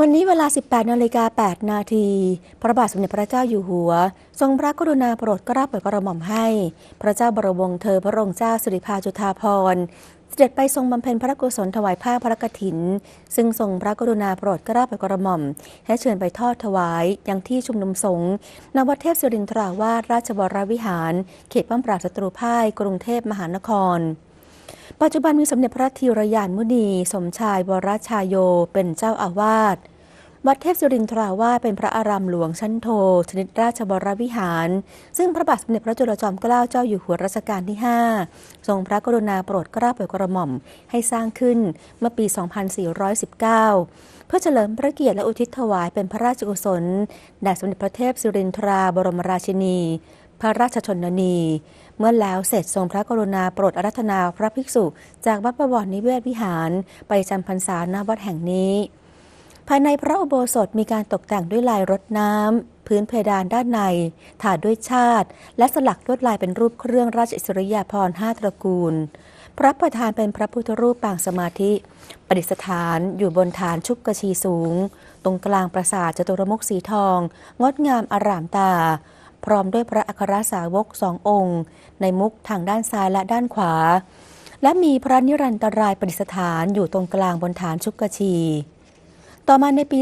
วันนี้เวลา 18นาฬิกา8นาที พระบาทสมเด็จพระเจ้าอยู่หัว ทรงพระกรุณาโปรดกล้าโปรดกระหม่อมให้ พระเจ้าบรมวงศ์เธอพระองค์เจ้าสิริพาจุฑาภรณ์เสด็จไปทรงบำเพ็ญพระกุศลถวายผ้าพระกฐิน ซึ่งทรงพระกรุณาโปรดกล้าโปรดกระหม่อม ให้เชิญไปทอดถวายยังที่ชุมนุมสงฆ์ณวัดเทพศิรินทราวาสราชวรวิหาร เขตป้อมปราบศัตรูพ่ายกรุงเทพมหานคร ปัจจุบันมีสมเด็จพระธีรยานมุนี สมชายวรชายโยเป็นเจ้าอาวาสวัดเทพสุรินทราวาสเป็นพระอารามหลวงชั้นโท ชนิดราชบรวิหาร ซึ่งพระบาทสมเด็จพระจุลจอมเกล้าเจ้าอยู่หัวรัชกาลที่ 5 ทรงพระกรุณาโปรดเกล้าโปรดกระหม่อมให้สร้างขึ้นเมื่อปี 2419 เพื่อเฉลิมพระเกียรติและอุทิศถวายเป็นพระราชกุศลแด่สมเด็จพระเทพสุรินทราบรมราชินี พระราชชนนี เมื่อแล้วเสร็จทรงพระกรุณาโปรดอารัธนาพระภิกษุ จากวัดประวรนิเวศวิหาร ไปจำพรรษาณวัดแห่งนี้ ภายในพระอุโบสถมีการตกแต่งด้วยลายรดน้ำพื้นเพดานด้านในถาดด้วยชาติ และสลักลวดลายเป็นรูปเครื่องราชอิสริยาภรณ์ห้าตระกูลพระประธานเป็นพระพุทธรูปปางสมาธิ ประดิษฐานอยู่บนฐานชุกกระชีสูง ตรงกลางปราสาทจตุรมุขสีทอง งดงามอารามตา พร้อมด้วยพระอัครสาวกสององค์ ในมุกทางด้านซ้ายและด้านขวา และมีพระนิรันตรายประดิษฐานอยู่ตรงกลางบนฐานชุกกชี ต่อมาในปี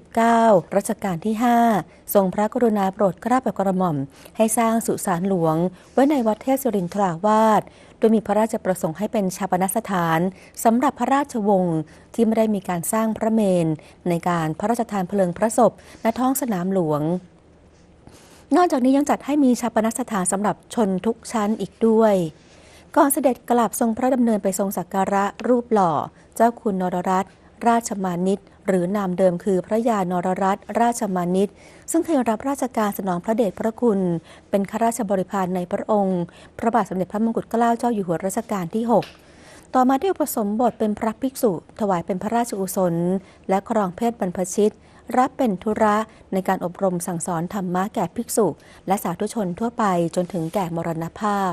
2439 รัชกาลที่ 5 ทรงพระกรุณาโปรดเกล้าโปรดกระหม่อม ให้สร้างสุสานหลวง ไว้ในวัดเทพศิรินทราวาสโดยมีพระราชประสงค์ให้เป็นชาปนสถานสำหรับพระราชวงศ์ที่ไม่ได้มีการสร้างพระเมน ในการพระราชทานเพลิงพระศพณท้องสนามหลวง นอกจากนี้ยังจัดให้มีชาปนสถานสำหรับชนทุกชั้นอีกด้วย ก่อนเสด็จกลับทรงพระดำเนินไปทรงสักการะรูปหล่อ เจ้าคุณนรรัตน์ราชมานิตหรือนามเดิมคือพระยานรรัตน์ราชมานิตซึ่งเคยรับราชการสนองพระเดชพระคุณ เป็นข้าราชบริพารในพระองค์ พระบาทสมเด็จพระมงกุฎเกล้าเจ้าอยู่หัวรัชกาลที่ 6 ต่อมาได้อุปสมบทเป็นพระภิกษุ ถวายเป็นพระราชกุศล และครองเพศบรรพชิต รับเป็นธุระในการอบรมสั่งสอนธรรมะแก่ภิกษุ และสาธุชนทั่วไปจนถึงแก่มรณภาพ